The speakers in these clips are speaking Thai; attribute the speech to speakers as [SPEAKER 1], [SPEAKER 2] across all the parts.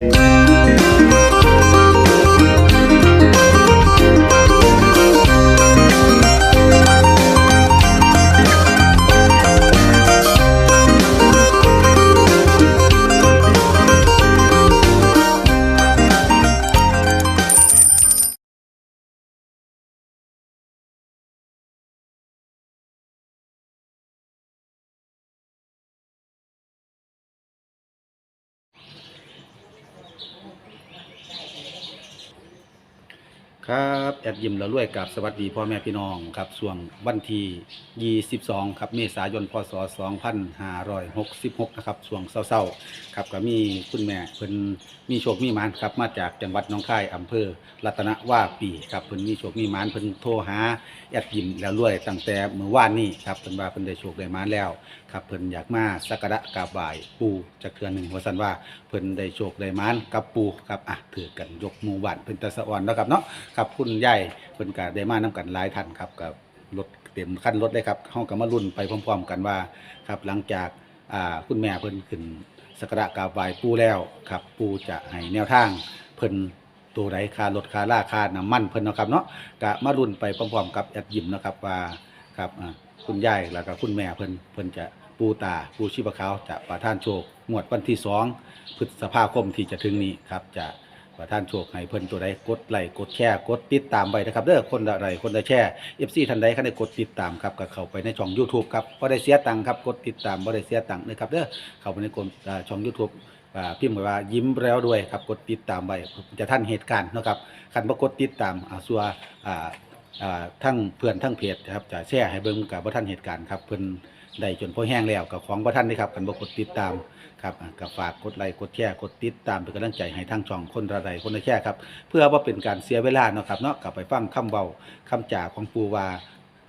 [SPEAKER 1] Thank you. ครับแอดยิมแล้วรวยกับสวัสดีพ่อแม่พี่น้องครับช่วงวันที่22 ครับเมษายนพศ 2566 นะครับช่วงเศร้าๆครับก็มีคุณแม่เพิ่นมีโชคมีหมานครับมาจากจังหวัดหนองคายอำเภอรัตนวาปีครับเพิ่นมีโชคมีหมานเพิ่นโทรหาแอดยิมแล้วรวยตั้งแต่เมื่อวานนี้ครับเพิ่นว่าเพิ่นได้โชคได้หมานแล้วครับเพิ่นอยากมาสักการะกราบไหว้ปู่จักเทื่อหนึ่งว่าซั่นว่าเพิ่นได้โชคได้หมานกับปู่ครับอะถือกันยกหมู่บ้านเพิ่นตะสะอ่อนนะครับเนาะครับคุณยายเพิ่นก็ได้มานํกันหลายท่านครับกับรถเต็มคันรถเลยครับเฮาก็มาลุ้นไปพร้อม ๆ กันว่าครับหลังจากอ่าคุณแม่เพิ่นขึ้นสักการะกราบไหว้ปู่แล้วครับปู่จะให้แนวทางเพิ่นตัวใดค่ารถค่าราคาน้ำมันเพิ่นเนาะครับเนาะก็มาลุ้นไปพร้อมๆกับแอดยิมเนาะครับว่าครับอ่าคุณยายแล้วก็คุณแม่เพิ่นเพิ่นจะปูตาปูชีพขาวจะประท่านโชคงวดวันที่สองพฤษภาคมที่จะถึงนี้ครับจะ ประท่านโชคให้เพิ่นตัวใดกดไลค์กดแชร์กดติดตามไปนะครับเด้อคนละไลค์คนละแชร์ FC ท่านใดคันได้กดติดตามครับก็เข้าไปในช่อง YouTube ครับบ่ได้เสียตังค์ครับกดติดตามบ่ได้เสียตังค์นะครับเด้อเข้าไปในกลอ่าช่อง YouTube อ่าพิมพ์ไว้ว่ายิ้มแล้วด้วยครับกดติดตามไว้จะท่านเหตุการณ์เนาะครับคันบ่กดติดตามอ่าสัวอ่าอ่าทั้งเพื่อนทั้งเพจครับจะแชร์ให้เบิ่งกับบ่ท่านเหตุการณ์ครับเพิ่น ได้จนพอแห้งแล้วกับของบ่ท่านนี่ครับคันบ่กดติดตามครับอะก็ฝากกดไลค์กดแชร์กดติดตามเป็นกำลังใจให้ทางช่องคนละไดคนละแชร์ครับเพื่อว่าเป็นการเสียเวลาเนาะครับเนาะกลับไปฟังคำเบาคำจ่าของปูวา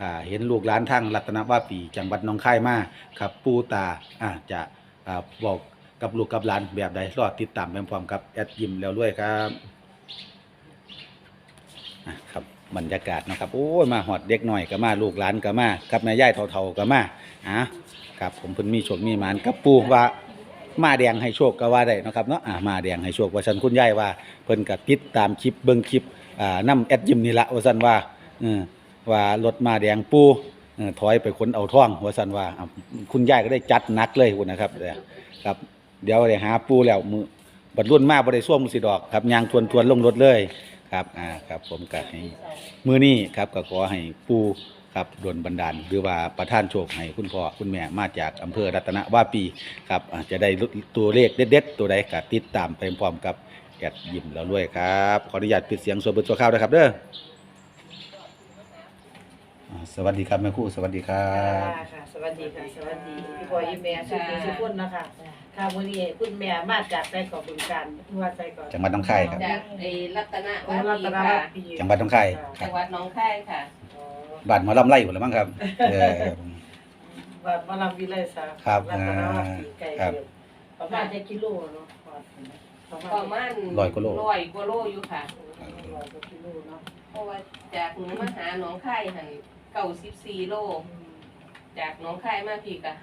[SPEAKER 1] อ่าเห็นลูกหลานทางรัตนวาปีจังหวัดหนองคายมาครับปูตาอ่าจะอ่าบอกกับลูกกับหลานแบบใดรอติดตามไปพร้อมๆกับแอดยิมแล้วด้วยครับอะครับบรรยากาศนะครับโอ้ยมาหอดเด็กหน่อยก็มาลูกหลานก็มากับแม่ย่ายเท่าๆก็มา อะครับผมเพิ่นมีโชคมีหมานกับปูว่ามาแดงให้โชคก็ว่าได้เนาะครับเนาะอ่ามาแดงให้โชคว่าซั่นคุณยายว่าเพิ่นก็ติดตามคลิปเบิ่งคลิปอ่านํแอดยิมนี่ละว่าซั่นว่าเออว่ารถมาแดงปูเออถอยไปขนเอาท่องว่าซั่นว่าอะคุณยายก็ได้จัดหนักเลยพุ่นนะครับเด้อครับ เดี๋ยวได้หาปูแล้วมือบัดรุ่นมาบ่ได้ซ่วมสิดอกครับยางทวนทวนๆลงรถเลยครับอ่าครับผมก็ให้มื้อนี้ครับก็ขอให้ปู ครับดลบันดาลหรือว่าประทานโชคให้คุณพ่อคุณแม่มาจากอำเภอรัตนวาปีครับอาจจะได้ตัวเลขเด็ดๆตัวใดก็ติดตามไปพร้อมกับแอดยิ้มแล้วด้วยครับ ขออนุญาตปิดเสียงส่วนบนตัวข้าวนะครับเด้ออ่าสวัสดีครับแม่ครู่สวัสดีครับ
[SPEAKER 2] ค่ะค่ะสวัสดีค่ะสวัสดีพี่บอยยิ้มแม่สุขุมสุขุนนะคะค่ะมื้อนี้คุณแม่มาจากไสกรอกบึงการว่าไสกรอก
[SPEAKER 1] จังหวัดหนองคายครับ
[SPEAKER 3] จากไอ้รัตน
[SPEAKER 2] โอ้
[SPEAKER 3] วา
[SPEAKER 2] รัต
[SPEAKER 3] ปี
[SPEAKER 2] น
[SPEAKER 3] ค่ะ
[SPEAKER 2] วาปี
[SPEAKER 1] จังหวัดหนองคายครั
[SPEAKER 3] จั
[SPEAKER 1] บ
[SPEAKER 3] งหวัดหนองคายค่ะ
[SPEAKER 2] อ๋อ
[SPEAKER 1] บ้านหมอลำไล่หมดแล้วมั้งครับเออ
[SPEAKER 2] บ้านมะลำวิไลสา
[SPEAKER 1] ครับ
[SPEAKER 2] รัตนวาปีไกล
[SPEAKER 1] ครับ
[SPEAKER 2] เดียวประมาณจะกิโลเนาะประมาณ
[SPEAKER 3] ประมาณ
[SPEAKER 1] ร้อยกว่าโล
[SPEAKER 3] ร้อยกว่าโลอยู่ค่ะ
[SPEAKER 2] ร้อยกว่ากิโลเนาะ
[SPEAKER 3] เพราะว่าจากเหนือมาหาหนองคายหันเก้าสิบสี่โล
[SPEAKER 2] อืม
[SPEAKER 3] จากหนองคายมาพี่กะ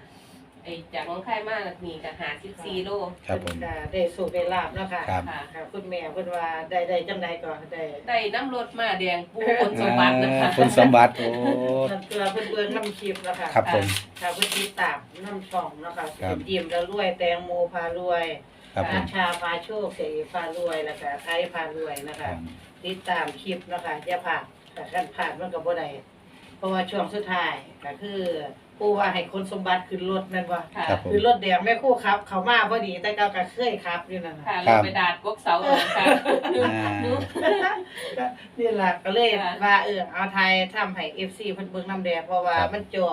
[SPEAKER 3] ไอ้จากหนองคายมานี่กะหาสิบสี่โล
[SPEAKER 1] ครับผม
[SPEAKER 2] เพิ่นก็ได้สูบได้ลาบเนาะค่ะ
[SPEAKER 1] ครับ
[SPEAKER 3] ค่ะ
[SPEAKER 2] ค่ะคุณแม่เพิ่นว่าได้ได้จังไดก่อนได้
[SPEAKER 3] ได้น้ำรถมาแดงปูคนสมบัตินะคะ
[SPEAKER 1] คนสมบัติโอ้
[SPEAKER 2] นั่นคือเพิ่นเบิ่งน้ำคลิปเนาะค่ะ
[SPEAKER 1] ครับผม
[SPEAKER 2] ค่ะพื้นที่ตากน้ำช่องเนาะคะ
[SPEAKER 1] ครับ
[SPEAKER 2] ยิ้มแล้วรวยแตงโมพารวย
[SPEAKER 1] ครับผ
[SPEAKER 2] อาม ชาพาโชคเสรีพารวยแล้วก็ไทยพารวยนะ
[SPEAKER 1] ครั
[SPEAKER 2] คะ
[SPEAKER 1] บ
[SPEAKER 2] ติดตามคลิปเนาะคะอย่าผ่านแต่กันผ่านมันก็บ่ได้เพราะว่าช่วงสุดท้ายก็คือ ผู้ว่าให้คนสมบัติขึ้นรถแม่นบ่
[SPEAKER 3] ค่ะ
[SPEAKER 1] ครับผม
[SPEAKER 2] คือรถแดงแม่ครู่ครับ เขามาพอดีแต่ก็ก็เคยครับอยู่นั่นน่ะ
[SPEAKER 3] ค่ะเราไปดาดกกเสาเลยค่ะ
[SPEAKER 1] อ่า
[SPEAKER 2] ก็นี่ล่ะก็เลย
[SPEAKER 3] ค่ะ
[SPEAKER 2] ว่าเออเอาไทยทำให้ FC เพิ่นเบิ่งน้ำแดงเพราะว่า
[SPEAKER 1] ครับ
[SPEAKER 2] มันจ่อ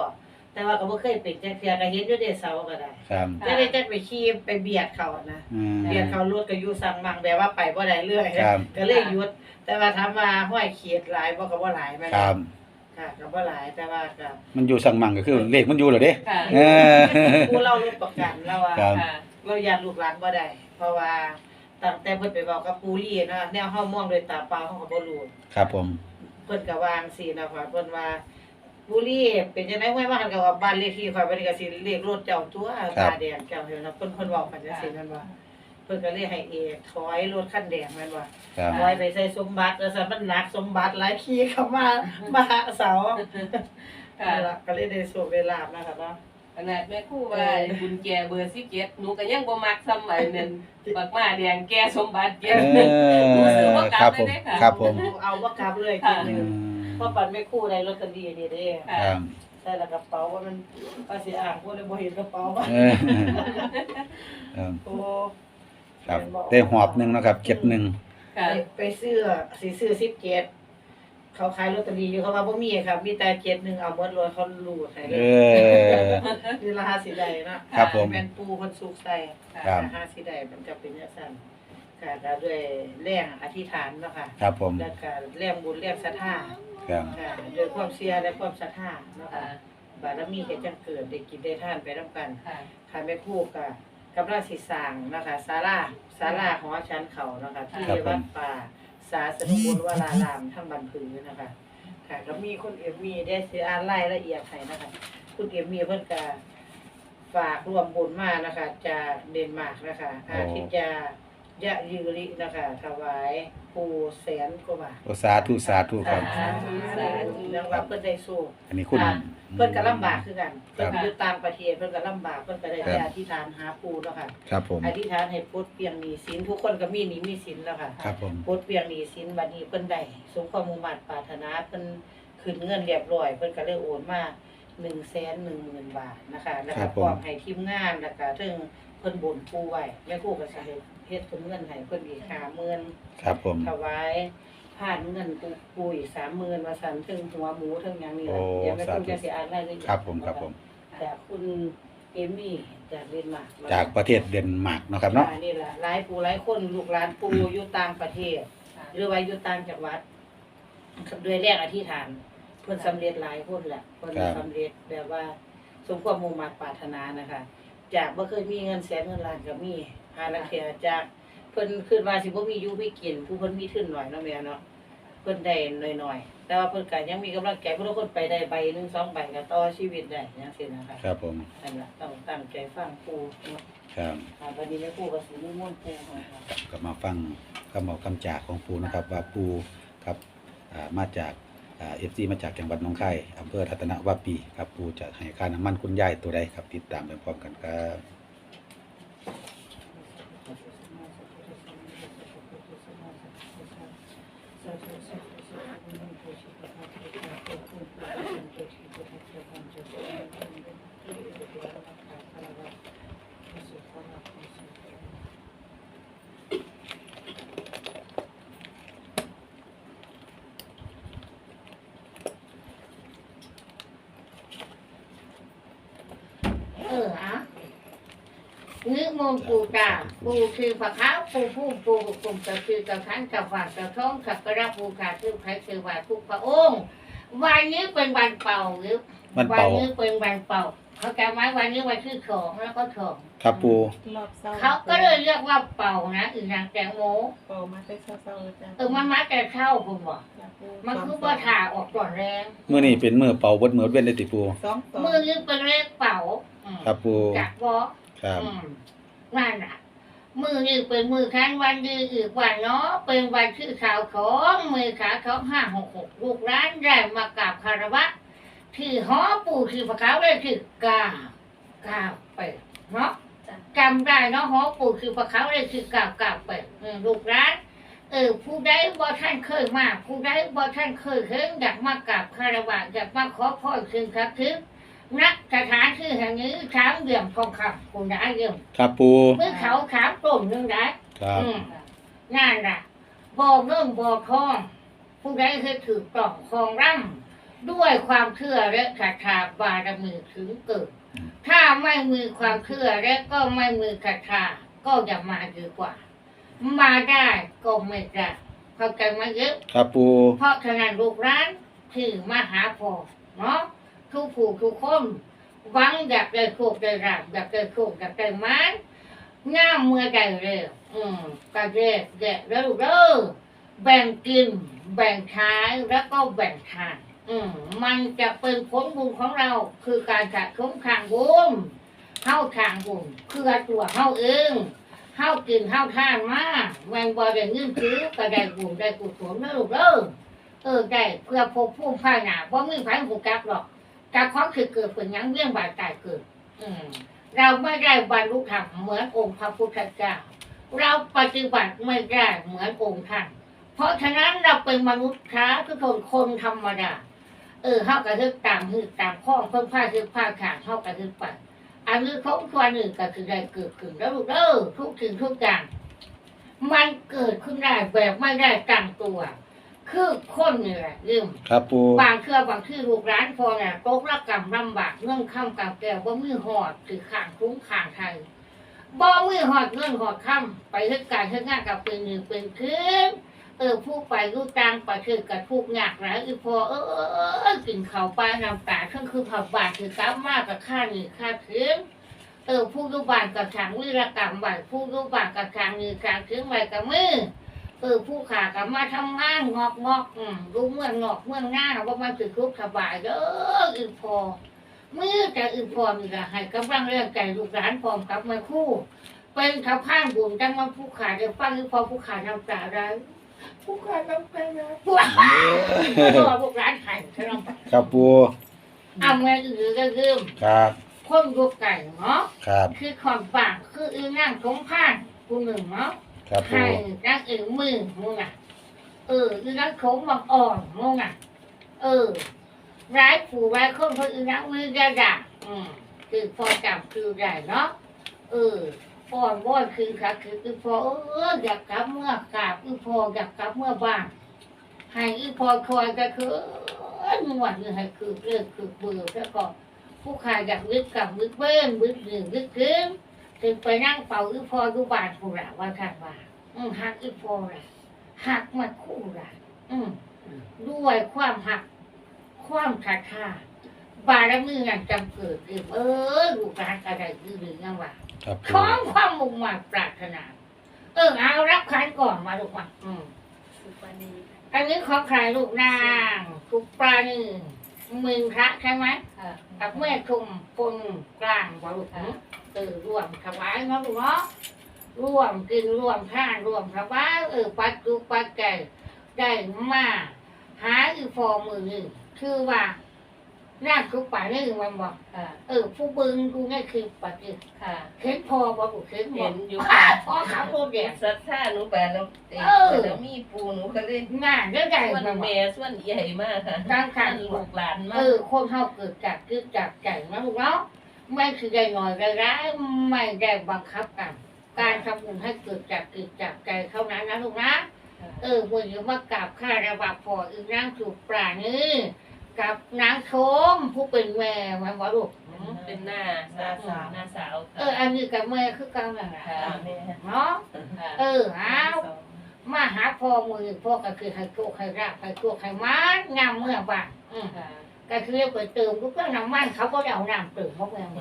[SPEAKER 2] แต่ว่าก็บ่เคยเป็นจักเทื่อก็เห็นอยู่เดเสาก็ได้
[SPEAKER 1] ครับ
[SPEAKER 2] จะได้จักไปขี่ไปเบียดเขาอะนะ
[SPEAKER 1] อืม
[SPEAKER 2] เบียดเขารถก็อยู่สั่งมังแบบว่าไปบ่ได้เรื่อย
[SPEAKER 1] ครับ
[SPEAKER 2] ก็เลยหยุดแต่ว่าถามว่าห้อยเขียดหลายบ่ก็บ่หลายแม่น
[SPEAKER 1] ครับ
[SPEAKER 2] ค่ะก็บ่หลายแต่ว่าก็
[SPEAKER 1] มันอยู่สั่งมังก็คือเลขมันอยู่เหรอเด้
[SPEAKER 3] ค่ะ
[SPEAKER 1] เออ
[SPEAKER 2] ผู้เรารู้ประกันแล้วว่า
[SPEAKER 1] ครับ
[SPEAKER 3] ค่ะ
[SPEAKER 2] เราอยากลูกหลานบ่ได้เพราะว่าตั้งแต่เพิ่นไปบอกกับปูรี่นะแนวเฮามองด้วยตาเปล่าเฮาก็บ่รู้
[SPEAKER 1] ครับผม
[SPEAKER 2] เพิ่นก็วางสินะคะเพิ่นว่าบุรีเป็นจังได๋ห้วยว่าหันก็ว่าบ้านเลขที่ข่อยบ่ได้ก็สิเลขรถเจ้าตัวตาแดงเจ้าเห็นนะเพิ่นเพิ่นเว้ากันจังซี่นั่นว่า เพิ่นก็เลยให้เอกถอยรถคันแดงแม่นบ่
[SPEAKER 1] ครับ
[SPEAKER 2] ถอยไปใส่สมบัติแล้วซะมันหนักสมบัติหลายขี่เข้ามามาหาเสา
[SPEAKER 3] ค่ะ
[SPEAKER 2] นั่นล่ะก็เลยได้สูบเวลาบนะคะเนาะ
[SPEAKER 3] ขนาดแม่ครู่ว่าบุญแจเบอร์17หนูก็ยังบ่มักซ้ำไอ้นั่นบักมาแดงแก่สมบัติ
[SPEAKER 1] เอ
[SPEAKER 3] เจ็ดหนึ่ง
[SPEAKER 1] อ
[SPEAKER 3] รู้สึกว่ากลับ
[SPEAKER 1] ครับผม
[SPEAKER 3] เลยได้ค่ะ
[SPEAKER 1] ครับผม
[SPEAKER 2] เอาบ่กลับเลย
[SPEAKER 3] ค่ะ
[SPEAKER 2] ที
[SPEAKER 1] อื
[SPEAKER 2] นึง
[SPEAKER 1] ม
[SPEAKER 2] เพราะปันไม่คู่ได้ลอตเตอรี่นี่เด้
[SPEAKER 3] ค่ะ
[SPEAKER 1] ครับ
[SPEAKER 2] ใส่ละกระเป๋าว่ามันภาษีอ่างบ่ได้บ่เห็นกระเป๋าว่า
[SPEAKER 1] เออเออ
[SPEAKER 2] โอ้
[SPEAKER 1] ครับได้หอบหนึ่งเนาะครับเจ็ดหนึ่ง
[SPEAKER 2] ไป
[SPEAKER 3] ค่ะ
[SPEAKER 2] ไปซื้อสิซื้อ17เขาขายลอตเตอรี่อยู่เขาว่าบ่มีครับ มีแต่71เอาหมดรถเขารูดให้เล
[SPEAKER 1] เอยอ
[SPEAKER 2] นี่ราคาสิได้เนาะ
[SPEAKER 1] ครับผม
[SPEAKER 2] แม่นปูคนสุกใส่
[SPEAKER 1] ครับ
[SPEAKER 2] ราคาสิได้มันก็เป็นจังซั่นค่ะก็ด้วยแรงอธิษฐานเนาะค่ะ
[SPEAKER 1] ครับผม
[SPEAKER 2] แล้วก็แรงบุญแรงศรัทธา
[SPEAKER 1] ครับ
[SPEAKER 2] ค่ะด้วยความเชื่อและความศรัทธาเนาะ
[SPEAKER 3] ค่ะ
[SPEAKER 2] ค่ะบารมีเฮ็ดจังเกิดได้กินได้ทานไปนํกัน
[SPEAKER 3] ค่ะ
[SPEAKER 2] ค่ะแม่ครูก็ กำลังสิสร้างเนาะค่ะศาลาศาลาของอาจารย์เขาเนาะค่ะที่
[SPEAKER 1] ครับผม
[SPEAKER 2] วัดป่าสาสนุบุญวรารามทั้งบันผือนะคะค่ะก็มีคุณเอ็มมีได้สิอ่านรายละเอียดให้นะคะคุณเอ็มมีเพิ่นก็ฝากรวมบุญมานะคะจากเดนมาร์กนะคะอาทิตยายะยืรินะคะถวาย ปูแสนกว่าบาท
[SPEAKER 1] โอสาธุสาธุครับ
[SPEAKER 2] สาธุสาธุยังว่าเพิ่นได้สู้
[SPEAKER 1] อันนี้คุณ
[SPEAKER 2] ค่ะ เพิ่นก็ลำบากคือกัน
[SPEAKER 1] ครั
[SPEAKER 2] เพิ่น
[SPEAKER 1] บ
[SPEAKER 2] อยู่ต่างประเทศเพิ่นก็ลำบากเพิ่นก็ได้
[SPEAKER 1] ครับ
[SPEAKER 2] แต่อธิษฐานหาปูเนาะค่ะ
[SPEAKER 1] ครับผม
[SPEAKER 2] อธิษฐานให้ปลดเปลี่ยงหนี้สินทุกคนก็มีหนี้มีสินแล้วค่ะ
[SPEAKER 1] ครับผม
[SPEAKER 2] ปลดเปลี่ยงหนี้สินบัดนี้เพิ่นได้สมความมุ่งมั่นปรารถนาเพิ่นคืนเงินเรียบร้อยเพิ่นก็เลยโอนมา110,000บาทนะคะ แล้วก็พร้อมให้ทีมงานแล้วก็ถึงเพิ่นบ่นปูไว้แม่ครูก็สิให้ เฮ็ดคืนเงินให้เพิ่นอีก50,000
[SPEAKER 1] ครับผม
[SPEAKER 2] ถวายผ่านเงินปูปุ๋ยสามหมื่นมาสั่นถึงหัวหมูถึงอย่างนี้
[SPEAKER 1] โอ้
[SPEAKER 2] แหละเดี๋ยวแม่คุณ
[SPEAKER 1] สาธุ
[SPEAKER 2] จะสิอ่านรายละเอียด
[SPEAKER 1] ครับผมครับผม
[SPEAKER 2] จากคุณเอมี่จากเดนมาร์ก
[SPEAKER 1] จากประเทศเดนมาร์กเนาะครับเนาะ
[SPEAKER 2] อ่นี่แหละหลายปูหลายคนลูกหลานปูอยู่ต่างประเทศ หรือว่าอยู่ต่างจังหวัดด้วยแรงอธิษฐานเพิ่นสำเร็จหลายคนแหละเพิ่นสำเร็จแบบว่าสมความมุ่งมั่นปรารถนานะคะ จากบ่เคยมีเงินแสนเงินล้านก็มี หาลังเทียจากเพิ่นคิดว่าสิบ่มีอยู่มีกิน ผู้เพิ่นมีทุนหน่อยเนาะแม่เนาะเพิ่นได้น้อยๆแต่ว่าเพิ่นก็ยังมีกำลังใจเพิ่นทุกคนไปได้ใบหนึงสองใบก็ต่อชีวิตได้จังซี่นะคะ
[SPEAKER 1] ครับผม
[SPEAKER 2] นั่นล่ะต้องตั้งใจฟังปู่เนาะ
[SPEAKER 1] ครับ
[SPEAKER 2] อ่าวันนี้แม่ปู่ก็สินิมนต์ปู่มาค่ะ
[SPEAKER 1] กลับมาฟังคำบอกคำจากของปูนะครับว่าปูครับอ่ามาจากเอฟซีมาจากจังหวัดหนองคายอำเภอรัตนวาปีครับปูจะให้ค่าน้ำมันคุณยายตัวใดครับติดตามไปพร้อมกันครับ
[SPEAKER 4] เอออะนึก มนต์ปูตาปูคือพระขาวปูผู้ปูกลุ่มกระคือกับขันกับฝากกับท้องขับกระปูขาคือใครคือว่าทุกพระองค์วันนี้เป็นวันเป่าหรือ
[SPEAKER 1] วันเป่า
[SPEAKER 4] นี้เป็นวันเป่า เขาจะไหมวันนี้วันที่สองแล้วก็สอง
[SPEAKER 1] ครับปู
[SPEAKER 5] รอบเศร้า
[SPEAKER 4] เขาก็เลยเรียกว่าเป่านะอีนางแตงโม
[SPEAKER 5] เป่ามาแต่เศร้าๆจ้ะ
[SPEAKER 4] เออมันมาแต่เข้าผมบอก
[SPEAKER 5] จ้ะปู
[SPEAKER 4] มันคือว่าถ่าออกก่อนแรง
[SPEAKER 1] เมื่อนี้เป็นมือเป่าเบดมือเว้นได้ติปู
[SPEAKER 5] สองสอง
[SPEAKER 4] มือนี้เป็นเลขเป่าอืม
[SPEAKER 1] ครับปู
[SPEAKER 4] จากบอก
[SPEAKER 1] ครับ
[SPEAKER 4] อืม นั่นน่ะมือนี่เป็นมือครั้งวันดีอีกวันเนาะเป็นวันชื่อข่าวของมือขาของห้าหกหกลูกร้านได้มากราบคารวะที่หอปู่ที่พระเขาเลยคือเก้าเก้าเปิดเนาะจำได้เนาะหอปู่คือพระเขาเลยคือเก้าเก้าเปิดอืมลูกร้านเออผู้ใดบ่ท่านเคยมาผู้ใดบ่ท่านเคยเห็นอยากมากราบคารวะอยากมาขอพรคืนครับคือ นักสถานที่แห่งนี้ถามเรื่องทองคำคุณได้เรื่อง
[SPEAKER 1] ครับปู
[SPEAKER 4] เมื่อเขาถามต้นหนึงได้
[SPEAKER 1] ครับ
[SPEAKER 4] อืมนั่นน่ะบ่เรื่องบ่ทองผู้ใดเคยถือกล่องคองร่ำด้วยความเชื่อและศรัทธาบารมีถึงเกิด ถ้าไม่มีความเชื่อและก็ไม่มีศรัทธาก็อย่ามาดีกว่า มาได้ก็ไม่ได้เข้าใจไหมเยอะ
[SPEAKER 1] ครับปู
[SPEAKER 4] เพราะฉะนั้นลูกร้านที่มาหาพอเนาะ ทุกผู้ทุกคนหวังอยากได้โคกได้ราบอยากได้โคกอยากได้ไม้ง่ามเมื่อใดเร็วอืมก็แยกแยกแล้วเด้อแบ่งกิน แบ่งใช้แล้วก็แบ่งทานอืมมันจะเป็นผลบุญของเราคือการสะสมทางบุญเข้าทางบุญเพื่อตัวเข้าเองเฮากินเฮาทานมาแมงบ่ได้เงินซื้อก็ได้บุญได้กุศลนะลูกเด้อเออได้เพื่อภพภูมิภายหน้าบ่มีไผหูจักหรอก จากความคือเกิดเป็นยังเรื่องบาดตายเกิด อืม เราไม่ได้บรรลุธรรมเหมือนองค์พระพุทธเจ้า เราปฏิบัติไม่ได้เหมือนองค์ท่าน เพราะฉะนั้นเราเป็นมนุษย์ค้าทุกคนคนธรรมดา เออเฮากระทึกตามหืดตามข้องเพิ่มผ้าคือผ้าขาดเฮากระทึกไปอันนี้ของตัวหนึ่งก็คือได้เกิดขึ้นแล้วลูกเด้อทุกสิ่งทุกอย่างมันเกิดขึ้นได้แบบไม่ได้ตั้งตัว คือคนนี่แหละยืม
[SPEAKER 1] ครับปู
[SPEAKER 4] บางเครือบางที่ลูกร้านพอเนี่ยตกระกำลำบากเรื่องข้ามกับแก้วบ่มือหอดถือข้างคุ้งข้างไทยบ่มือหอดเงินหอดข้ามไปเฮ็ดการเฮ็ดงานกับเป็นหนึ่งเป็นคืนเออผู้ไปรู้ต่างประเทศกับทุกข์ยากหลายอีพอเออเออเออเออกินข้าวปลาน้ำตาทั้งคือผับบาทคือกำมากกับค่านี่ค่าคืนเออผู้รู้บานกับทางวิรกรรมไหวผู้รู้บานกับทางนี่การคืนไหวกับมือ เออผู้ขากับมาทำงานงอกงอกอืมรู้เมืองงอกเมืองหน้าว่ามันคือทุกข์สบายเด้ออือพอมือแต่อือพอมีละให้กำลังเรื่องใจลูกหลานพร้อมกับแม่ครู่ เป็นข้าพานบุญจังมันผู้ขาเดี๋ยวฟังอือพอผู้ขาน้ำตาได้ผู้ขาน้ำตาได้ผู้ขาลูกหลานไห้ใช่ไหม
[SPEAKER 1] ครับปู
[SPEAKER 4] เอาเงินอือก็ยืม
[SPEAKER 1] ครับ
[SPEAKER 4] คนลูกไก่เนาะ
[SPEAKER 1] ครับ
[SPEAKER 4] คือขอนปากคืออือนั่งสงพานผู้หนึ่งเนาะ
[SPEAKER 1] ครับปู
[SPEAKER 4] ให้นักเออมือมึงอะ เออคือีนักโขงบางอ่อนมึงอะ เออ ร้ายผู้ร้ายคนคนอีนักมือยาดาอืมคือพอจำคือได้เนาะ เอออ่อนว่อนคือค่ะคือคือพอเอออยากกลับเมื่อกราบอีพออยากกลับเมื่อบ้าน ให้อีพอคอยก็คือหนวดนี่ให้คือเรื่องคือเบื่อแล้วก็ ผู้ขายอยากวิกกับวิกเบิ้ลวิกหนึ่งวิกคืน ถึงไปนั่งเป่าอีพอดูบานผู้ละว่าท่านว่า อืมหักอีโฟละหักมาคู่ละอืมด้วยความหัก ความศรัทธาบารมีนั่นจำเกิดขึ้นเออลูกหลานกระไดคือหรือยังว่า
[SPEAKER 1] ครับปู
[SPEAKER 4] ของความมุ่งมั่นปรารถนา เออเอารับขันก่อนมาลูกมาอืม
[SPEAKER 5] สุปานี
[SPEAKER 4] อันนี้ของใครลูกนางทุกปลาหนึ่ง มึงพระใช่ไหม
[SPEAKER 3] ค่ะ
[SPEAKER 4] กับแม่ชุมปนกลางบ่ลูกนะเออร่วมถวายเนาะลูกเนาะร่วมกินร่วมท่านร่วมถวายเออปัจจุปัจจัยได้มาหาอีฟอมือหนึ่งคือว่า น่าทุกป่านี่มันบอก
[SPEAKER 3] ค่ะ
[SPEAKER 4] เออผู้บึงดูนี่คือปฏิ
[SPEAKER 3] ค่ะ
[SPEAKER 4] เห็นพอบอกเห็นบ
[SPEAKER 3] เห็
[SPEAKER 4] อก
[SPEAKER 3] นอยู่
[SPEAKER 4] พ่อ
[SPEAKER 3] ค่ะ
[SPEAKER 4] ขับรถเดีย
[SPEAKER 3] สัทธาหนูไปแล้วเต็ม
[SPEAKER 4] เออ
[SPEAKER 3] แล้วมีปูหนูก็เลย
[SPEAKER 4] งานเรื่องใหญ่
[SPEAKER 3] ส่วน
[SPEAKER 4] มันบอก
[SPEAKER 3] แม่ส่วนใหญ่มากค่ะ
[SPEAKER 4] ตั้งขัน
[SPEAKER 3] ลูกหลานมา
[SPEAKER 4] เอกอคนเฮาเกิดจากคือจากใจนะลูกเนาะไม่คือได้หน่อยได้ร้ายไม่ได้บังคับกัน การทำบุญให้เกิดจากจิตจากใจเท่านั้นนะลูกนะ เออวันนี้มากราบข้าระบาพออีกนางถูกปลานี่ กับนางชมผู้เป็นแม่มันบอกลูก
[SPEAKER 3] เป็นหน้าสาวหน้าสาว
[SPEAKER 4] เออ อันนี้กับแม่คือกันนั่นแหละ
[SPEAKER 3] ค่ะแม่
[SPEAKER 4] เนาะ
[SPEAKER 3] ค่ะ
[SPEAKER 4] เออเอามาหาพ่อมือพ่อก็คือให้โชคให้ราบให้โชคให้มันงามเมื่อบ้านอืม
[SPEAKER 3] ค่ะ
[SPEAKER 4] ก็คือไปเติมทุกเรื่องน้ำมันเขาก็เอาน้ำเติมเขาเองเน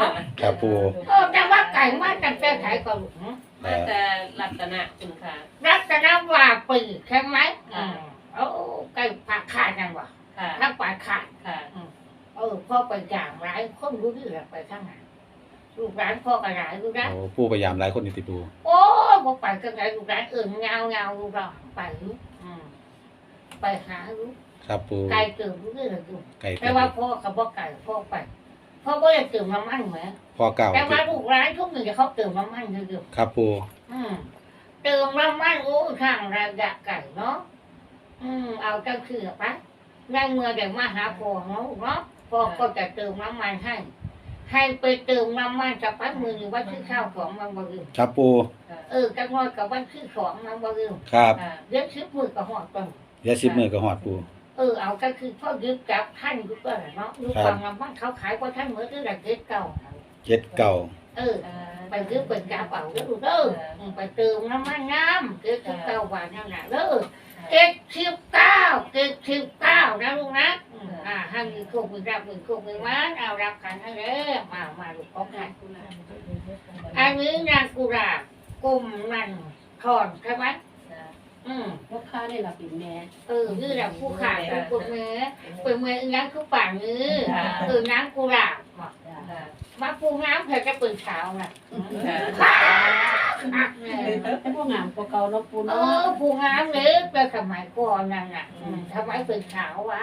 [SPEAKER 4] าะ
[SPEAKER 1] ครับปู
[SPEAKER 4] เออแต่ว่าไก่มาตั้งแต่ไก่ก็หลุม
[SPEAKER 3] มาแต่รัตนะคุณค่ะ
[SPEAKER 4] รัตนวาปีใช่ไหมอืมโอ้ไก่ปากขาดนั่นวะ
[SPEAKER 3] ค่ะ
[SPEAKER 4] ถ้าปากขาด
[SPEAKER 3] ค่ะ
[SPEAKER 4] เออพ่อไปอย่างไรคนรู้เรื่องไปทั้งนั้นลูกร้านพ่อก็หลายลูกร้าน
[SPEAKER 1] โอ้ปูพยายามหลายคนนี่ติปู
[SPEAKER 4] โอ้พอไปก็ไหนลูกร้านเอื่นเงาเงาลูกร้านไปลูกอืมไปหาลูก
[SPEAKER 1] ครับปู
[SPEAKER 4] ไก่เติมรู้เรื่องอยู่
[SPEAKER 1] ไก่
[SPEAKER 4] แต่ว่าพ่อกับพ่อไก่พ่อไปพ่อก็จะเติมน้ำมันไหม
[SPEAKER 1] พ่อเก่า
[SPEAKER 4] แต่ว่าลูกร้านทุกหนึ่งจะเขาเติมน้ำมันเยอะ
[SPEAKER 1] ครับปู
[SPEAKER 4] ๆอืมเติมน้ำมันโอ้ทางระยะไก่เนาะอืมเอาจังคือไป ในเมื่อเดี๋ยวมาหาพ่อเนาะเนาะพ่อก็จะเติมน้ำมันให้ ให้ไปเติมน้ำมันจากปั้นมือหนึ่งวันที่ข้าวของมันบ่ลืม
[SPEAKER 1] ครับปู
[SPEAKER 4] เออกันว่ากับวันที่สองมันบ่ลืม
[SPEAKER 1] ครับ
[SPEAKER 3] ค่ะ
[SPEAKER 4] เดี๋ยวชิบมือกับหอดก่อน
[SPEAKER 1] เดี๋ยวสิบมือก็หอดปู
[SPEAKER 4] เออเอาก็คือพ่อยึดจับท่านยึดก็แหละเนาะยึดฟังน้ำมันเขาขายเพราะท่านเหมือนที่ระเกิดเก่า
[SPEAKER 1] เจ็ดเก่า
[SPEAKER 4] เออไปซื้อเป็นกระเป๋าเด้อลูกเด้ออืมไปเติมน้ำมันน้ำเก็บสิบเก้าบาทนั่นแหละเด้อ เก็บสิบเก้าเก็บสิบเก้านะลูกนะอืมอ่าให้มีโคกมีรับมีโคกมีมันเอารับขันให้เลยมามาลูกของขันอันนี้นางกุราบกลมนันทอนใช่ไหมอืม
[SPEAKER 3] ลูกค้าได้รับเป็นแม่
[SPEAKER 4] เออนี่แหละผู้ขายเป็นคนเมื่อเป็นเมื่ออีนังคือป่านนี้
[SPEAKER 3] ค่ะ
[SPEAKER 4] เออนางกุราบ
[SPEAKER 3] ค่ะ
[SPEAKER 4] มาปูน้ำเพื่อจะเปิดเช้าน่ะ
[SPEAKER 3] ค่ะ
[SPEAKER 4] ข้าขคักเลย
[SPEAKER 5] ให้พวกงามกว่าเก่าเนาะปู
[SPEAKER 4] เอ
[SPEAKER 5] เนาะ
[SPEAKER 4] อผู้งามเลยแต่สมัยก่อนนั่นน่ะอืมทำไมเป็นขาววะ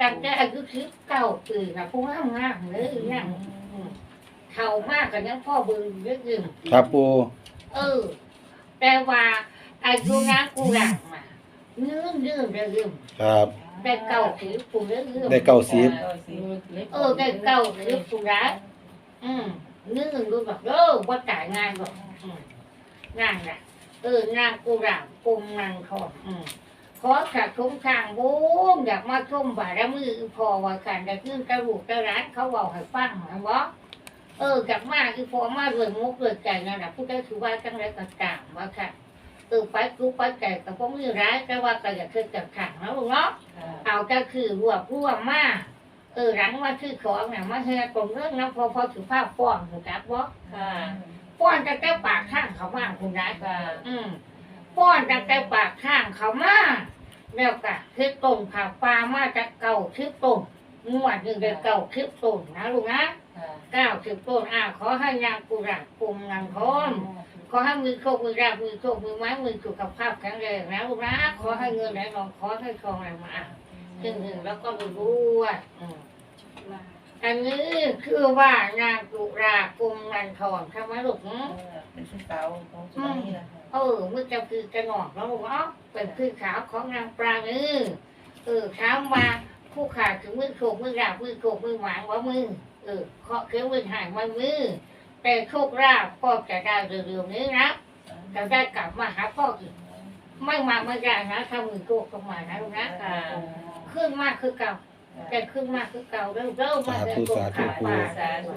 [SPEAKER 4] ตั้งแต่อายุสิบเก้าปีนะผู้งามงามเลยนั่งอืมเท่ามากกันยังพ่อเบึงเยอะยิ่ง
[SPEAKER 1] ครับปู
[SPEAKER 4] เออ แต่ว่าอายุนะกูหลังมายืนยืนเรื่อย
[SPEAKER 1] ครับ
[SPEAKER 4] ได้เก้าสิบกูเรื่อย
[SPEAKER 1] ได้เก้าสิบ
[SPEAKER 4] เออได้เก้าสิบกูรักอืมยืนดูแบบเออว่าจ่ายงานหรอกอืม งานน่ะเออนางกูหลังกุมนางทองอืมขอขัดคุ้มทางบุ้งอยากมาชมบารมีพอว่ากันแต่ขึ้นกระดูกกระร้านเขาบอกให้ฟังเหรอบอกเออจากมาคือพอมาด้วยมุกด้วยใจนั่นแหละผู้ได้ถือว่าจังไรก็ต่างว่าค่ะเออไปกูไปใจกับพวกมือร้ายแต่ว่าก็อย่าคือกับขังนะลูกเนาะเอาก็คือรวบรวมมาเออหลังมาคือของเนี่ยมาเฮตรงเรื่องนะพอพอถือผ้าฟ้องถูกจับบ่
[SPEAKER 3] ค่ะ
[SPEAKER 4] ฟ้อนจะแต่ปากข้างเขาบ้างคุณร้าย
[SPEAKER 3] ค่ะ
[SPEAKER 4] อืมป้อนจากแต่ปากข้างเขามาแล้วก็คือต้นผ่าปลามาจากเก่าคือต้นงวดหนึ่งเดือนเก่าคือต้นนะลูกนะ
[SPEAKER 3] ค่ะ
[SPEAKER 4] เก้าคือต้นอ่าขอให้ยางกุหลาบกลุ่มงานพร้อมขอให้มือโชคมือราบมือโชคมือไม้มือสุขภาพแข็งแรงนะลูกนะขอให้เงินไหลนองขอให้ทองไหลมาถึงหนึ่งแล้วก็รวยๆ อืมอันนี้คือว่านางกุหลาบกลุ่มงานทองใช่ไหมลูกหือ
[SPEAKER 5] เป็นชื่อเก่าของชุดนี้นะคะ
[SPEAKER 4] เออมือจะคือกระหนอกแล้วลูกเนาะเป็นคือขาวของนางปลาเนื้อเออเช้ามาผู้ขาดคือมือโขกมือราบมือโขกมือหวางว่ามือเออเคาะเครื่องมือหายมามือ แต่โชคราบก็จะได้เร็วๆนี้นะจะได้กลับมาหาพ่ออีกไม่มาไม่ได้นะถ้ามือโขกเข้ามานะลูกนะ
[SPEAKER 3] ค่ะ
[SPEAKER 4] ขึ้นมากคือเก่า แต่ขึ้นมากคือเก่าเริ่มๆมาเป็นตัวขาป่า
[SPEAKER 3] สาธุ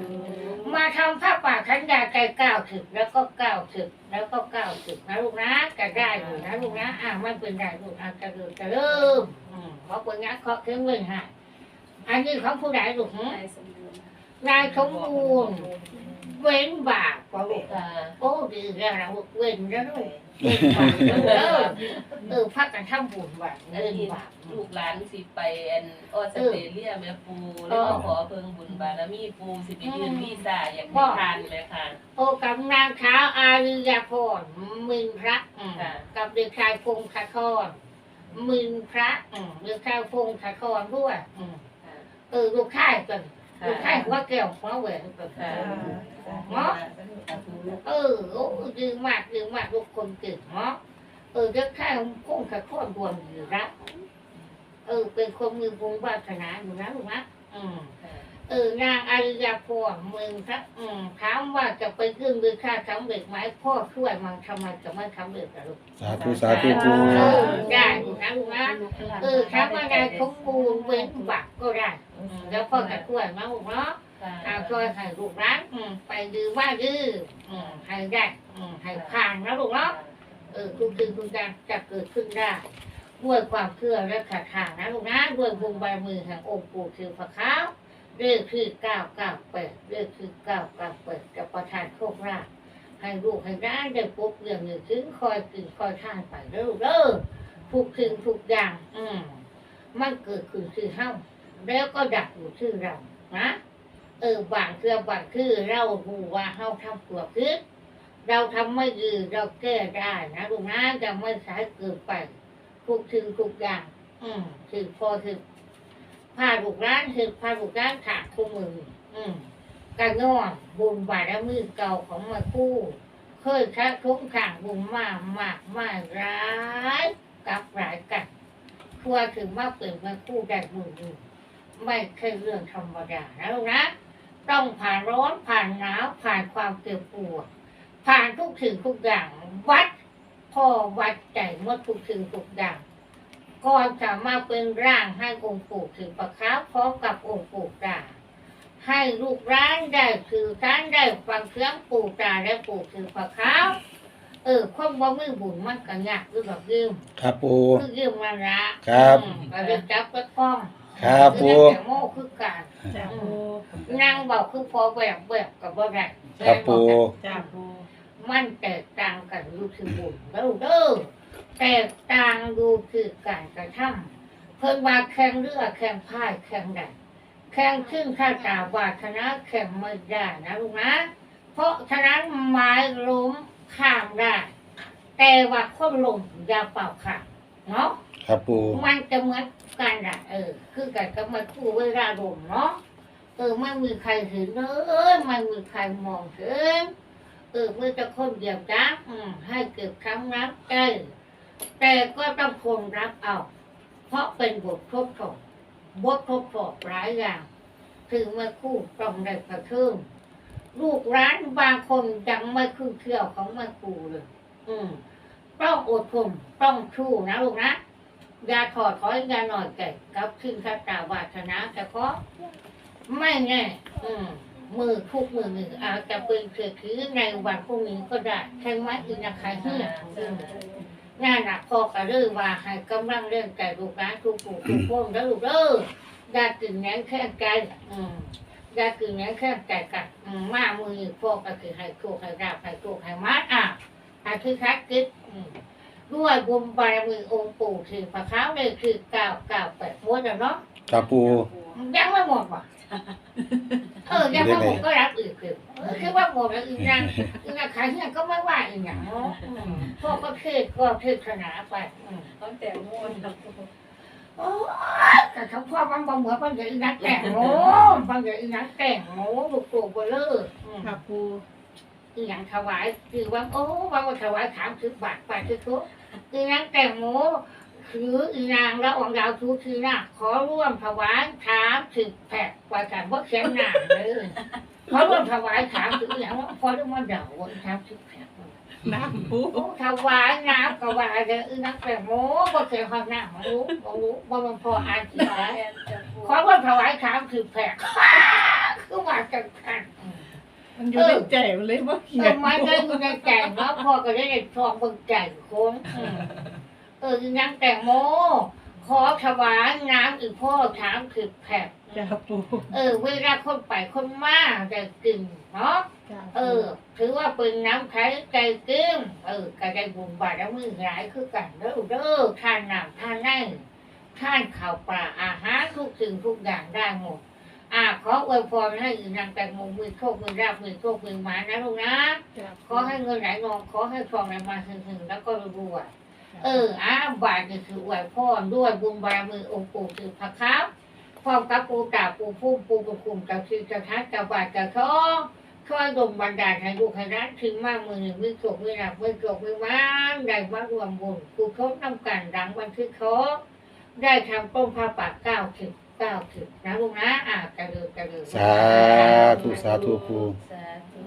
[SPEAKER 4] มาทำผ้าป่าขันยาใจเก้าถึกแล้วก็เก้าถึกแล้วก็เก้าถึกนะลูกนะจะได้อยู่นะลูกนะอ่าไม่เป็นไรลูกอะจะเริ่มจะเริ่มอืมเพราะเป็นงานเคาะเครื่องเงินฮะอันนี้ของผู้ใดลูกหึนายสมบูรณ์ เว้นบาปกว่าลูก
[SPEAKER 3] ค่ะ
[SPEAKER 4] โอ้ดีแล้วนะลูกเว้นแล้วลูกเว้นบาปแล้วเออเออพักกันทำบุญบาปเว้นบาป
[SPEAKER 3] ลูกหลานสิไปอันออสเตรเลียแม่ปูแล้วก็ขอเพิ่งบุญบารมีปูสิไปยื่นวีซ่าอยากให้ทานไหมค่ะ
[SPEAKER 4] โอ้กับนางเท้าวอาริยพรมินพระอืม
[SPEAKER 3] ค่ะ
[SPEAKER 4] กับเด็กชายพงคทรมินพระอืมเด็กชายพงคทรด้วยอืมเออลูกชายกัน ลูกชายหัวแก้วหัวแหวนกัน
[SPEAKER 3] ค่ะ
[SPEAKER 4] เนาะเออโอ้ดีมากดีมากลูกคนเก่งเนาะเออเด็กชายพงคทรรวมอยู่รักเออเป็นคนมีบุญวาสนาอยู่นะลูกนะอืม เออนางอาริยาพรเมืองทักอืมถามว่าจะไปขึ้นหรือค่าสำเร็จไหมพ่อช่วยมันทำไมจะไม่สำเร็จล่ะลูก
[SPEAKER 1] สาธุสาธุปู
[SPEAKER 4] เออได้อยู่นะลูกนะเออถามว่าได้สมบูรณ์เว้นบักก็ได้อืมแล้วพ่อจะช่วยนะลูกเนาะ เอาช่วยให้ลูกรักอืมไปดื้อว่าดื้ออืมให้ได้อืมให้ผ่านนะลูกเนาะเออทุกสิ่งทุกอย่างจะเกิดขึ้นได้ ด้วยความเชื่อและศรัทธานะลูกนะด้วยบุญบารมีแห่งองค์ปู่คือพระขาว เลขคือเก้าเก้าแปดเลขคือเก้าเก้าแปดจะประทานโชคลาภให้ลูกให้ร้านได้ปุ๊บเรื่องหนึ่งถึงคอยกินคอยท่านไปเด้อเด้อทุกสิ่งทุกอย่าง อืมมันเกิดขึ้นคือเฮ้าแล้วก็ดับอยู่ชื่อเรานะเออบางเครือบางคือเราหูว่าเฮาทำตัวพิษเราทำไม่ดีเราแก้ได้นะลูกนะจะไม่สายเกินไปทุกสิ่งทุกอย่าง อืมคือพอคือ พาลูกร้านคือพาลูกร้านขาดคู่มือ อืมกระนอนบุญบารมีเก่าของมาคู่ เคยชักทุกขังบุญมากมากมากร้ายกับหลายกันทั่วถึงมาเปิดมาคู่ได้มือหนึ่งไม่ใช่เรื่องธรรมดานะลูกนะ ต้องผ่านร้อนผ่านหนาวผ่านความเจ็บปวดผ่านทุกสิ่งทุกอย่างวัดพ่อวัดใจหมดทุกสิ่งทุกอย่าง ก่อนจะมาเป็นร่างให้องค์ปู่ถือประคับพร้อมกับองค์ปู่ตาให้ลูกร้านได้คือร้านได้ฟังเสียงปู่ตาและปู่ถือประคับเออความว่ามือบุญมันก็ยากคือแบบยืม
[SPEAKER 1] ครับปู
[SPEAKER 4] คือยืมมันละ
[SPEAKER 1] ครับ
[SPEAKER 4] อืมก็เลยจับไปป้อง
[SPEAKER 1] ครับปู
[SPEAKER 4] คือแต่โม่คือการ
[SPEAKER 5] จ้าปู
[SPEAKER 4] นั่งเบาคือพอแบบแบบกับบ่ได้
[SPEAKER 1] ครับปู
[SPEAKER 5] จ้าปู
[SPEAKER 4] มันแตกต่างกันอยู่คือบุญแล้วเด้อ แตกต่างดูคือการกระทำเพิ่นว่าแข่งเรือแข่งพายแข่งใดแข่งขึ้นข้าตาวาชนะแข่งไม่ได้นะลูกนะ เพราะฉะนั้นไม้ล้มข้ามได้ แต่ว่าคนลงอย่าเป่าค่ะเนาะ
[SPEAKER 1] ครับปู
[SPEAKER 4] มันจะเหมือนกันอะเออ คือกันกับมาคู่เวลาลมเนาะเออไม่มีใครเห็นเลยไม่มีใครมองเห็นเออเมื่อจะคนเดียวจ้าอืมให้เก็บคำนับใจ แต่ก็ต้องคงรับเอา เพราะเป็นบททดสอบบททดสอบหลายอย่างถึงมาคู่ต้องได้กระเทิมลูกร้านบางคนยังไม่ขึ้นเที่ยวของมาคู่เลย อืมต้องอดทนต้องชู้นะลูกนะอย่าถอดถอยอย่าหน่อยแก่กับขึ้นคาตาวาสนาแต่เพราะไม่แน่อืมมือทุกมือหนึ่งอาจจะเป็นเสือถือในวันพรุ่งนี้ก็ได้ใช่ไหมอีนักใครเฮีย อืมนั่นน่ะพอกระเรื่องว่าให้กำลังเรื่องใจลูกนะทุกผู้ทุกคนแล้วลูกเด้ออย่ากึ่งแหนงแค่ใจอืมอย่ากึ่งแหนงแค่ใจกันอืมมามือพอกก็คือให้โชคให้ราบให้โชคให้มัดอะให้คือคักกึดอืมด้วยบุญบารมีองค์ปู่ถือพระเขาเลยคือเก้าเก้าแปดม้วนแล้วเนาะ
[SPEAKER 1] ครับปู
[SPEAKER 4] ยังไม่หมดว่ะเออยังไม่หมดก็รับอีกคือเออ คือว่าหมดแล้วอีกนะอีกนะขายเนี่ยก็ไม่ว่าอีกอย่างเนาะอืมพ่อก็เทศก็เทศนาไปอืม
[SPEAKER 5] ต้องแต่งโม่นะปู
[SPEAKER 4] โอ้ยแต่ทั้งพ่อมันบ่เหมือนบางอย่างอีนักแต่งโมบางอย่างอีนักแต่งโมลูกโป่งเบลออืม
[SPEAKER 5] ค่ะปู
[SPEAKER 4] อีหยังถวายคือว่าโอ้ว่าว่าถวายถามคือบาทไปคือทุกอีนางแต่งโมคืออีนางแล้วองค์ดาวทุกคือนะขอร่วมถวายถามถึงแผกกว่ากันว่าเขียนหนาเลย ขอร่วมถวายถามถึงอย่างว่าพอได้มาเดาว่าถามถึงแผก
[SPEAKER 5] น้ำปู
[SPEAKER 4] โอ้ถวายน้ำก็ว่าเลยอีนางแต่งโมว่าเขียนความหน้ามารู้มารู้ว่ามันพออ่านที่ไหนขอร่วมถวายถามถึงแผกคือว่าจังกัน
[SPEAKER 5] มันอยู่ในใจมันเลยว่าเขี
[SPEAKER 4] ย
[SPEAKER 5] น
[SPEAKER 4] อไม่ได้อยู่ในแก่เนาะพ่อก็ได้ในทองเบิ่งแก่คนเออยังแตงโมข อถวายน้ำอีกพ่อถามถึกแผก
[SPEAKER 5] จ้าปู
[SPEAKER 4] เออเวลาคนไปคนมาได้กินเนาะ
[SPEAKER 5] จ้า
[SPEAKER 4] เออ ถือว่าเป็นน้ำไข่ใจกิ้งเออก็ได้บุญบารมีหลายคือกันเด้อเด้อทานน้ำทานได้ทานข้าวปลาอาหารทุกสิ่งทุกอย่างได้หมดอ่าขออวยพรให้อีนางแตงโมมือโชคมือราบมือโชคมือหมานะลูกนะ
[SPEAKER 5] จ้า
[SPEAKER 4] ขอให้เงินไหลนองขอให้ทองไหลมาถึงๆแล้วก็รวยๆ เอออ้าบาทนี่คืออวยพรด้วยบุญบารมีองค์ปู่คือพระครับพร้อมกับปู่ตาปู่พุ่มปู่ประคุมกับคือจะทัดกับบาทกับท้องช่วยดลบันดาลให้ลูกให้ร้านถึงมากมือหนึ่งมือโกมือหนักมือโกมือม้านได้มารวมบุญกูทบน้ำกันดังบันทึกเขาได้ทำต้มผ้าปากเก้าสิบเก้าสิบนะลูกนะอ่ากระเดือกระเดือ
[SPEAKER 1] สาธุสาธุปู
[SPEAKER 3] สาธุ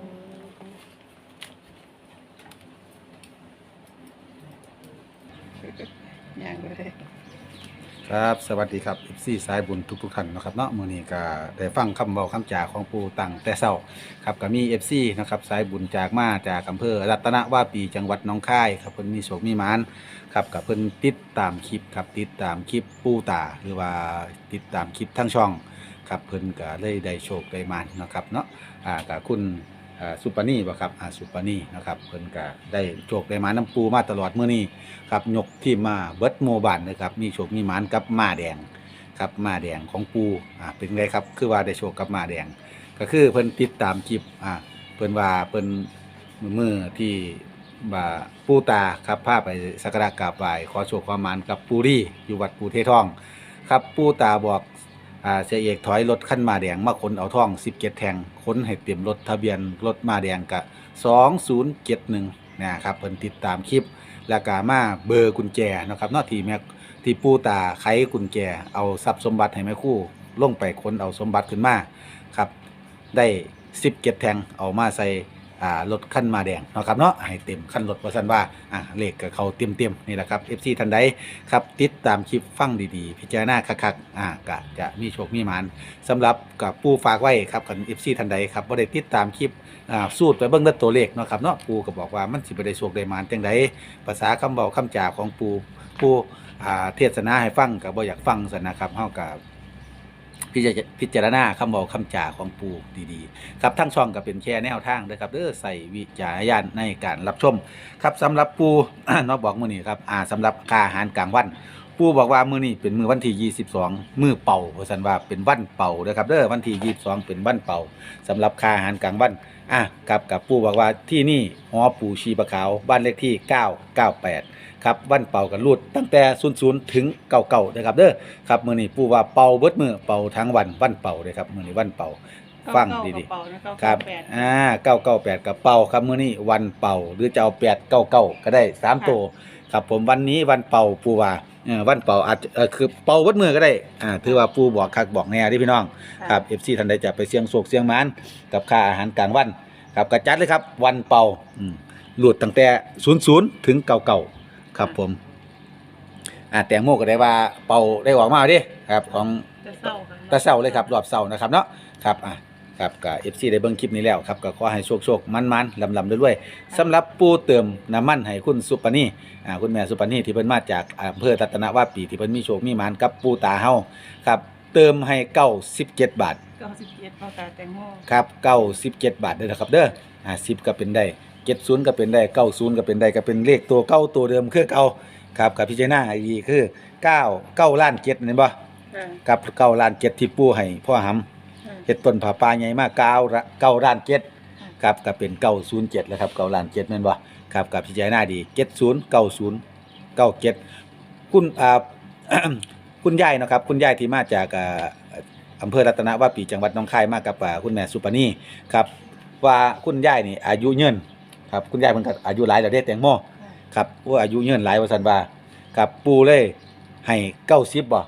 [SPEAKER 5] อย่างเลย
[SPEAKER 1] ครับสวัสดีครับ FC สายบุญทุกๆท่านนะครับเนาะมื้อนี้ก็ได้ฟังคำเว้าคำจาของปูตังแต่เช้าครับก็มี FC นะครับสายบุญจากมาจากอำเภอรัตนวาปีจังหวัดหนองคายครับเพิ่นมีโชคมีหมานครับกับเพิ่นติดตามคลิปครับติดตามคลิปปูตาหรือว่าติดตามคลิปทั้งช่องครับเพิ่นก็เลยได้โชคได้มานนะครับเนาะอ่ากับคุณ อ่าสุปนีบ่ครับอ่าสุปนีนะครับเพิ่นก็ได้โชคได้หมาน้ำปูมาตลอดเมื้อนี้ครับยกที่มาเบิดโมบานนะครับมีโชคมีหมานกับมาแดงครับมาแดงของปูอ่าเป็นไงครับคือว่าได้โชคกับมาแดง ก็คือเพิ่นติดตามคลิปอ่าเพิ่นว่าเพิ่นมือมือที่บ่าปูตาครับพาไปสักการะกราบไหว้ขอโชคความหมานกับปูรี่อยู่วัดปูเททอง ครับปูตาบอก อ่าเสียเอกถอยรถขั้นมาแดงมาขนเอาท่อง17แทงขนให้เต็มรถทะเบียนรถมาแดงกะ2071นะครับเพิ่นติดตามคลิปแล้วก็มาเบอร์กุญแจนะครับเนาะที่แม่ที่ปู่ตาไขกุญแจเอาทรัพย์สมบัติให้แม่คู่ลงไปค้นเอาสมบัติขึ้นมาครับได้10เก็ดแทงเอามาใส่ อ่ารถขั้นมาแดงเนาะครับเนาะให้เต็มขั้นรถว่าซั่นว่าอ่าเลขกับเขาเต็มๆนี่แหละครับ FC ท่านใดครับติดตามคลิปฟังดีๆ พิจารณาคักๆอ่าก็จะมีโชคมีหมานสำหรับกับปูฝากไว้ครับกับ FC ท่านใดครับบ่ได้ติดตามคลิปอ่าสูตรไปเบิ่งแต่ตัวเลขเนาะครับเนาะปูก็บอกว่ามันสิบ่ได้โชคได้หมานจังไดภาษาคำเบาคำจาของปูปูอ่าเทศนาให้ฟังกับบ่อยากฟังสนะครับเฮากับ พิจารพิจารณาคำบอกคำจ่าของปูดีๆ ครับทั้งช่องก็เป็นแค่แนวทางเด้อครับเด้อใส่วิจารณญาณในการรับชม ครับสำหรับปูเนอกบอกมื้อนี้ครับอ่าสำหรับคาหารกลางวัน ปูบอกว่ามื้อนี้เป็นมื้อวันที่ 22 มื้อเป่าว่าซั่นว่าเป็นวันเป่าเด้อครับเด้อวันที่ 22 เป็นวันเป่าสำหรับคาอาหารกลางวันอะกับกับปูบอกว่าที่นี่หอปูชีปะขาวบ้านเลขที่ 998 ครับวันเป่ากันรูดตั้งแต่00ถึง99นะครับเด้อครับมื้อนี้ปูว่าเป่าเบิดมื้อเป่าทั้งวันวันเป่าเด้อครับมื้อนี้วันเป่าฟังดีๆ
[SPEAKER 5] เก้าๆกระเป๋านะ
[SPEAKER 1] ครับ
[SPEAKER 5] เก้าๆแปด
[SPEAKER 1] อ่าเก้าเก้าแปดกับเป่าครับมื้อนี้วันเป่าหรือจะเอาแปดเก้าเก้าก็ได้สาม
[SPEAKER 5] ค่ะ
[SPEAKER 1] ตัวครับผมวันนี้วันเป่าปูว่าเออวันเป่าอาจจะเออคือเป่าวัดมือก็ได้อ่าถือว่าปูบอกคักบอกแน่ที่พี่น้องครับเอฟซีท่านใดจะไปเสี่ยงโศกเสี่ยงหมานกับค่าอาหารกลางวันครับกระจัดเลยครับวันเป่าอืมหลุดตั้งแต่ศูนย์ศูนย์ถึงเก่าเก่า ครับผม อ่าแตงโมก็ได้ว่าเป่าได้ออกมาดิครับ ของ
[SPEAKER 5] จะเศร้าค่ะ
[SPEAKER 1] ตะเสาเลยครับรอบเสานะครับเนาะครับอะครับกับเอฟซีได้เบิ่งคลิปนี้แล้วครับก็ขอให้โชคโชคมันมันลำลำด้วยด้วยๆสำหรับปูเติมน้ำมันให้คุณสุปนีอ่าคุณแม่สุปนีที่เพิ่นมาจากอำเภอรัตนวาปีที่เพิ่นมีโชคมีหมานกับปูตาเฮาครับ เติมให้เก้าสิบเจ็ดบาท
[SPEAKER 5] เก้าสิบเจ็ดพ่อตาแตงโม
[SPEAKER 1] ครับเก้าสิบเจ็ดบาทเด้อนะครับเด้ออ่าสิบก็เป็นได้ เจ็ดศูนย์ก็เป็นได้เก้าศูนย์ก็เป็นได้ก็เป็นเลขตัวเก้าตัวเดิมคือเก่าครับกับพิจารณาอีกคือเก้าเก้าล้านเจ็ดเห็นบ่
[SPEAKER 5] ค่ะ
[SPEAKER 1] กับเก้าล้านเจ็ดที่ปูให้พ่อหำ
[SPEAKER 5] ค่ะ
[SPEAKER 1] เฮ็ดต้นผาป่าใหญ่มากเก้าละเก้าล้านเจ็ดครับก็เป็นเก้าศูนย์เจ็ดแล้วครับเก้าล้านเจ็ดแม่นบ่ครับกับพิจารณาดีเจ็ดศูนย์เก้าศูนย์เก้าเจ็ดคุณอ่า คุณยายเนาะครับคุณยายที่มาจากอ่าอำเภอรัตนวาปีจังหวัดหนองคายมากับอ่าคุณแม่สุปนีครับว่าคุณยายนี่อายุยืน ครับคุณยายเพิ่นก็อายุหลายแล้วเด้แตงโมครับว่าอายุยืนหลายว่าซั่นว่าครับปู่เลยให้90บ่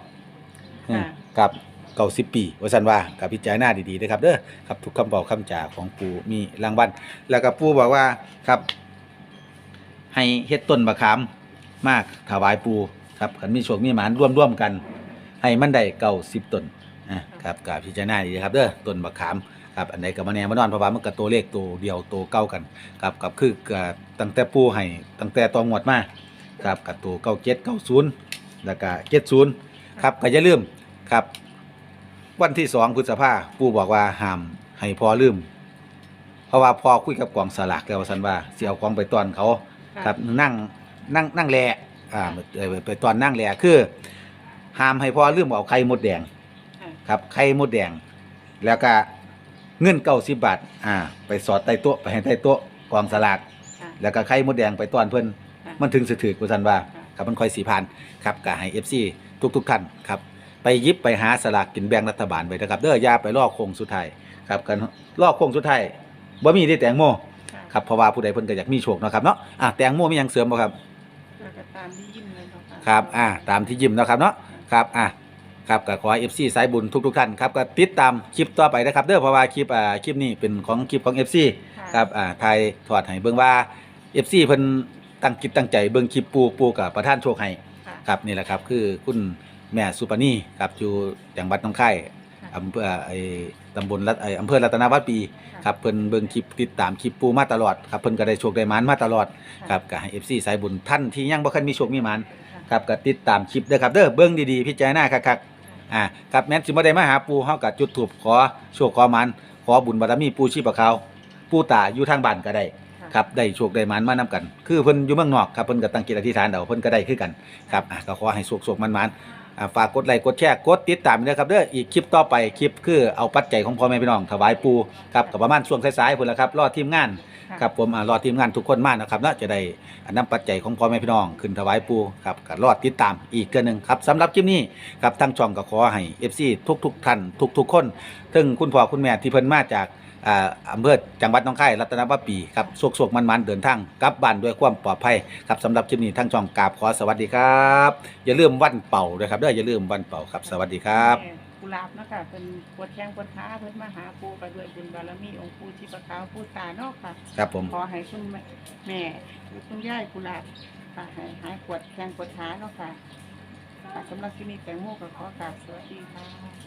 [SPEAKER 1] อืม
[SPEAKER 5] ค่ะ
[SPEAKER 1] ครับเก้าสิบปีว่าสันว่ากับพิจารณาดีๆนะครับเด้อครับทุกคำบอกคำจ่าของปู่มีรางวัลแล้วก็ปู่บอกว่าครับ ให้เฮ็ดต้นมะขามมากถวายปู่ครับขันมีโชคมีหมานร่วมร่วมๆกัน ให้มันได้เก้าสิบต้นอะครับกับพิจารณาดีนะครับเด้อต้นมะขาม ครับอันใดก็มาแน่มานอนเพราะว่ามันก็ตัวเลขตัวเดียวตัวเก้ากันครับกับคือก็ตั้งแต่ปู่ให้ตั้งแต่ตองวดมาครับกับตัวเก้าเจ็ดเก้าศูนย์แล้วก็เจ็ดศูนย์ครับก็อย่าลืมครับ วันที่สองพฤษภาปู่บอกว่าห้ามให้พอลืม เพราะว่าพอคุยกับกองสลากแล้วว่าสันว่าสิเอากองไปตอนเขาะครับนั่งนั่งนั่งแลอ่าเอ่อไปตอนนั่งแลคือห้ามให้พอลืมเอาไข่มดแดง
[SPEAKER 5] ค่ะ
[SPEAKER 1] ครับไข่มดแดง แล้วก็ เงินเก้าสิบบาทอ่า ไปสอดใต้โต๊ะไปให้ใต้โต๊ะกองสลาก
[SPEAKER 5] ค่ะ
[SPEAKER 1] แล้วก็ไข่มดแดงไปตอนเพิ่น
[SPEAKER 5] ค่ะ
[SPEAKER 1] มันถึงสถือกว่าสันว่า
[SPEAKER 5] ค่ะ
[SPEAKER 1] ครับมันค่อยสีพันครับก็ให้ FC ทุกทุกๆท่านครับ ไปหยิบไปหาสลากกินแบ่งรัฐบาลไปนะครับ เด้ออย่าไปลอกโค้งสุดท้ายครับกันลอกโค้งสุดท้ายบ่มีได้แตงโม
[SPEAKER 5] ค่ะ
[SPEAKER 1] ครับเพราะว่าผู้ใดเพิ่นก็อยากมีโชคเนาะครับเนาะอะแตงโมมีหยังเสริมบ่ครับ
[SPEAKER 5] แล้วก็ตามที่ยิ้มเลยค่ะ
[SPEAKER 1] ครับ อ่า ตามที่ยิ้มเนาะครับเนาะ ครับ อะ ครับก็ขอให้ FC สายบุญทุกๆท่านครับก็ติดตามคลิปต่อไปนะครับเด้อเพราะว่าคลิปอ่าคลิปนี้เป็นของคลิปของ FC ะครับอ่าไทยถอดให้เบิ่งว่า FC เพิ่นตั้งจิตตั้งใจเบิ่งคลิปปูปูกับประธานโชคให้
[SPEAKER 5] ค่ะ
[SPEAKER 1] ครับนี่แหละครับคือคุณแม่สุปนีครับอยู่จังหวัดหนองคายอำเภอไอ้ตำบลรัตไอ้อำเภอรัตนวาปีครับเพิ่นเบิ่งคลิปติดตามคลิปปูมาตลอดครับเพิ่นก็ได้โชคได้หมานมาตลอดครับก็ให้ FC สายบุญท่านที่ยังบ่คันมีโชคมีหมานครับก็ติดตามคลิปเด้อครับเด้อเบิ่งดีๆพิจารณาคักๆ อ่าครับแม้นสิบ่ได้มาหาปู่เฮาก็จุดธูปขอโชคขอหมันขอบุญบารมีปู่ชีพขาวปู่ตาอยู่ทางบ้านก็ได้ครับได้โชคได้หมันมานํกัน คือเพิ่นอยู่เมืองนอกครับเพิ่นก็ตั้งจิตอธิษฐานเอาเพิ่นก็ได้คือกันครับอะก็ขอให้โชคๆมันๆอ่าฝากกดไลค์กดแชร์กดติดตามด้วยครับเด้ออีกคลิปต่อไปคลิปคือเอาปัจจัยของพ่อแม่พี่น้องถวายปู่ครับก็ประมาณช่วงสายๆพุ่นละครับรอทีมงานะครับผมอ่ารอทีมงานทุกคนมากนะครับเนาะจะได้อันนำปัจจัยของพ่อแม่พี่น้องขึ้นถวายปูครับก็รอดติดตามอีกเกินหนึ่งครับสำหรับคลิปนี้ครับทั้งช่องก็ขอให้ FC ทุกทุกๆท่านทุกทุกๆคนถึงคุณพ่อคุณแม่ที่เพิ่นมาจากอ่าอำเภอจังหวัดหนองคายรัตนวาปีครับโศกๆมันๆเดินทางกลับบ้านด้วยความปลอดภัยครับสำหรับคลิปนี้ทั้งช่องกราบขอสวัสดีครับ อย่าลืมวันเป่าด้วยครับเด้ออย่าลืมวันเป่าครับสวัสดีครับ
[SPEAKER 5] แม่ กุหลาบเนาะคะเป็นปวดแข้งปวดขาเพิ่นมาหาปูไปด้วยบุญบารมีองค์ปู่ชีพขาวปู่ตาเนาะค่ะ
[SPEAKER 1] ครับผม
[SPEAKER 5] ขอให้คุณแม่แม่หรือคุณย่ายกุหลาบค่ะให้หายปวดแข้งปวดขาเนาะค่ะค่ะสำหรับที่นี่แตงโมก็ขอกราบสวัสดีค่ะ